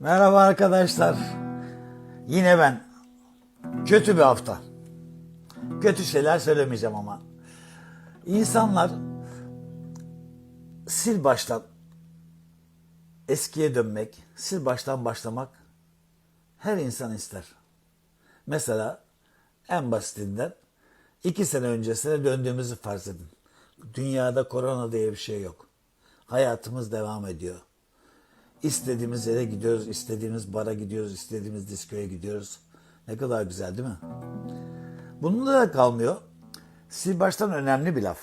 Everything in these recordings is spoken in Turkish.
Merhaba arkadaşlar. Yine ben. Kötü bir hafta. Kötü şeyler söylemeyeceğim ama. İnsanlar sil baştan eskiye dönmek, sil baştan başlamak her insan ister. Mesela en basitinden iki sene öncesine döndüğümüzü farz edin. Dünyada korona diye bir şey yok. Hayatımız devam ediyor. İstediğimiz yere gidiyoruz, istediğimiz bara gidiyoruz, istediğimiz diskoya gidiyoruz. Ne kadar güzel değil mi? Bununla da kalmıyor. Sil baştan önemli bir laf.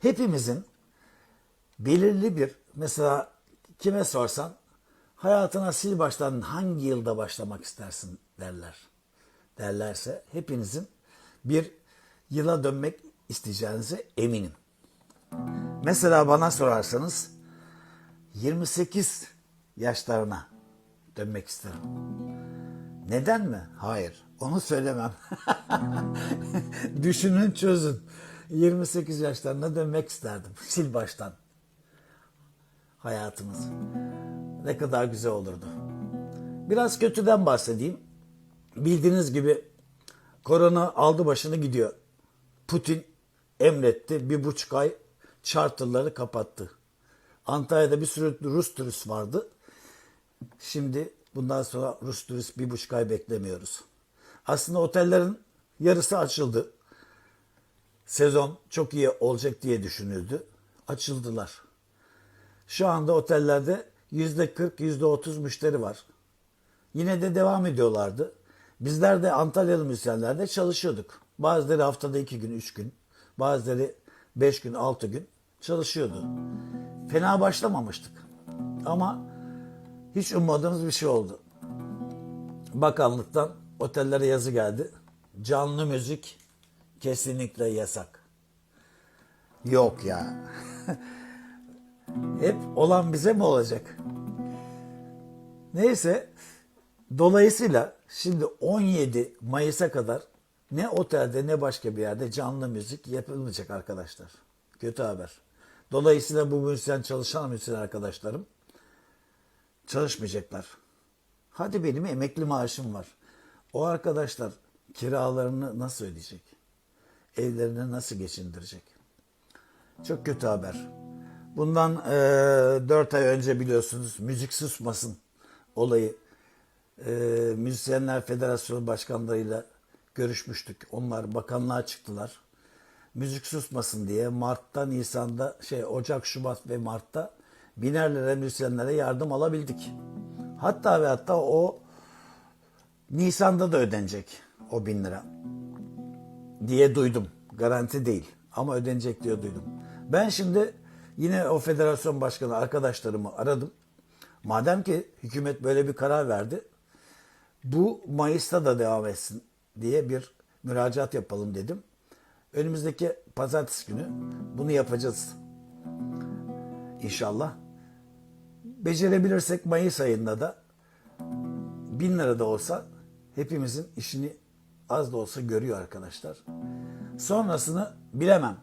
Hepimizin belirli bir, mesela kime sorsan hayatına sil baştan hangi yılda başlamak istersin derler. Derlerse hepinizin bir yıla dönmek isteyeceğinize eminim. Mesela bana sorarsanız 28 yaşlarına dönmek isterim. Neden mi? Hayır. Onu söylemem. Düşünün çözün. 28 yaşlarına dönmek isterdim. Sil baştan. Hayatımız. Ne kadar güzel olurdu. Biraz kötüden bahsedeyim. Bildiğiniz gibi korona aldı başını gidiyor. Putin emretti. Bir buçuk ay charterları kapattı. Antalya'da bir sürü Rus turist vardı. Şimdi bundan sonra Rus turist bir buçuk ay beklemiyoruz. Aslında otellerin yarısı açıldı. Sezon çok iyi olacak diye düşünüldü. Açıldılar. Şu anda otellerde yüzde 40, yüzde 30 müşteri var. Yine de devam ediyorlardı. Bizler de Antalyalı müzisyenlerde çalışıyorduk. Bazıları haftada iki gün, üç gün. Bazıları beş gün, altı gün çalışıyordu. Fena başlamamıştık. Ama hiç ummadığımız bir şey oldu. Bakanlıktan otellere yazı geldi. Canlı müzik kesinlikle yasak. Yok ya. Hep olan bize mi olacak? Neyse dolayısıyla şimdi 17 Mayıs'a kadar ne otelde ne başka bir yerde canlı müzik yapılmayacak arkadaşlar. Kötü haber. Dolayısıyla bu müzisyen çalışan müzisyen arkadaşlarım çalışmayacaklar. Hadi benim emekli maaşım var. O arkadaşlar kiralarını nasıl ödeyecek? Evlerini nasıl geçindirecek? Çok kötü haber. Bundan e, 4 ay önce biliyorsunuz müzik susmasın olayı. E, Müzisyenler Federasyonu başkanlarıyla görüşmüştük. Onlar bakanlığa çıktılar. Müzik susmasın diye Mart'ta, Nisan'da, şey Ocak, Şubat ve Mart'ta biner lira müzisyenlere yardım alabildik. Hatta ve hatta o Nisan'da da ödenecek o bin lira diye duydum. Garanti değil ama ödenecek diye duydum. Ben şimdi yine o federasyon başkanı arkadaşlarımı aradım. Madem ki hükümet böyle bir karar verdi, bu Mayıs'ta da devam etsin diye bir müracaat yapalım dedim. Önümüzdeki pazartesi günü bunu yapacağız. İnşallah. Becerebilirsek Mayıs ayında da bin lira da olsa hepimizin işini az da olsa görüyor arkadaşlar. Sonrasını bilemem.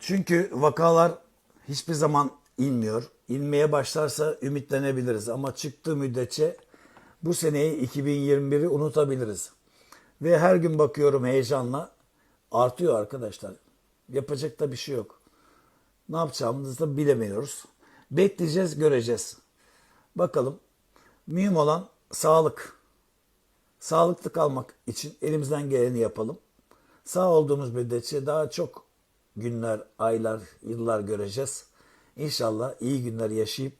Çünkü vakalar hiçbir zaman inmiyor. İnmeye başlarsa ümitlenebiliriz ama çıktığı müddetçe bu seneyi 2021'i unutabiliriz. Ve her gün bakıyorum heyecanla artıyor arkadaşlar. Yapacak da bir şey yok. Ne yapacağımızı da bilemiyoruz. Bekleyeceğiz, göreceğiz. Bakalım. Mühim olan sağlık. Sağlıklı kalmak için elimizden geleni yapalım. Sağ olduğumuz müddetçe daha çok günler, aylar, yıllar göreceğiz. İnşallah iyi günler yaşayıp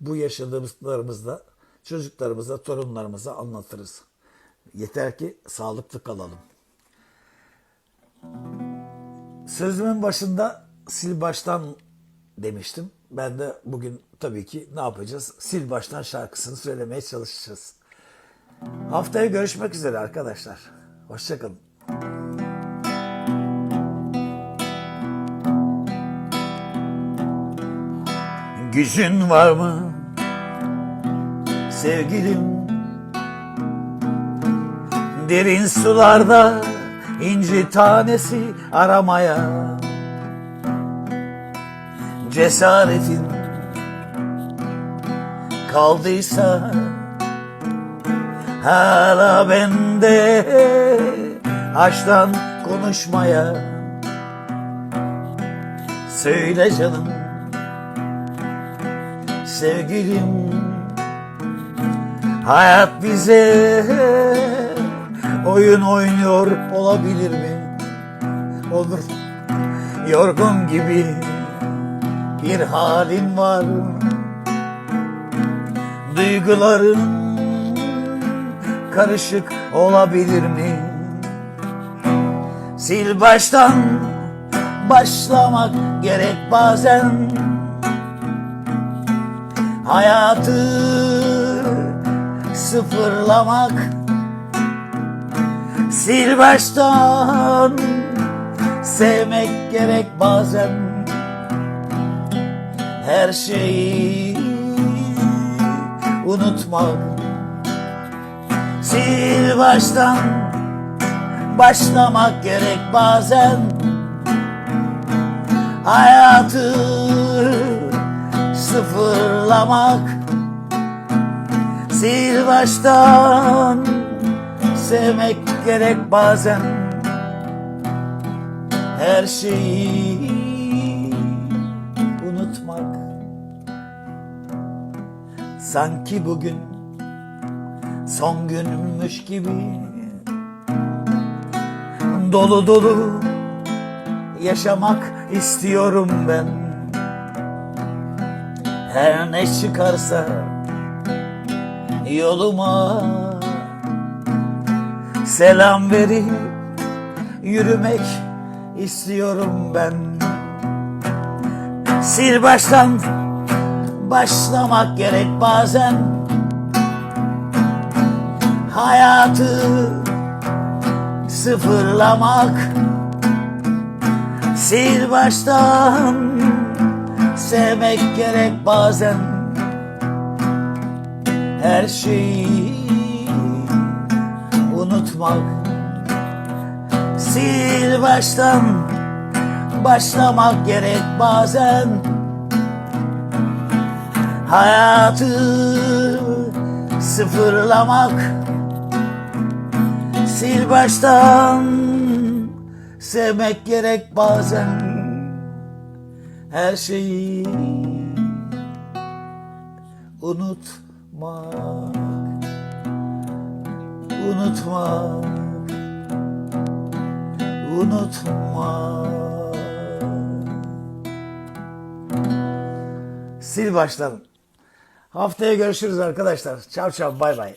bu yaşadığımızlarımızda çocuklarımıza, torunlarımıza anlatırız. Yeter ki sağlıklı kalalım. Sözümün başında sil baştan demiştim. Ben de bugün tabii ki ne yapacağız? Sil baştan şarkısını söylemeye çalışacağız. Haftaya görüşmek üzere arkadaşlar. Hoşçakalın. Gücün var mı sevgilim? Derin sularda inci tanesi aramaya Cesaretin kaldıysa hala bende aşktan konuşmaya söyle canım sevgilim hayat bize oyun oynuyor olabilir mi? Olur yorgun gibi bir halin var. Duyguların karışık olabilir mi? Sil baştan başlamak gerek bazen. Hayatı sıfırlamak. Sil baştan sevmek gerek bazen Her şeyi unutmak Sil baştan başlamak gerek bazen. Hayatı sıfırlamak. Sil baştan sevmek gerek bazen. Her şeyi Sanki bugün son günmüş gibi Dolu dolu yaşamak istiyorum ben Her ne çıkarsa yoluma Selam verip yürümek istiyorum ben Sil baştan başlamak gerek bazen. Hayatı sıfırlamak Sil baştan sevmek gerek bazen. Her şeyi unutmak Sil baştan başlamak gerek bazen Hayatı sıfırlamak. Sil baştan sevmek gerek bazen. Her şeyi unutmak Unutmak Unutmak Sil baştan Haftaya görüşürüz arkadaşlar. Çav çav bay bay.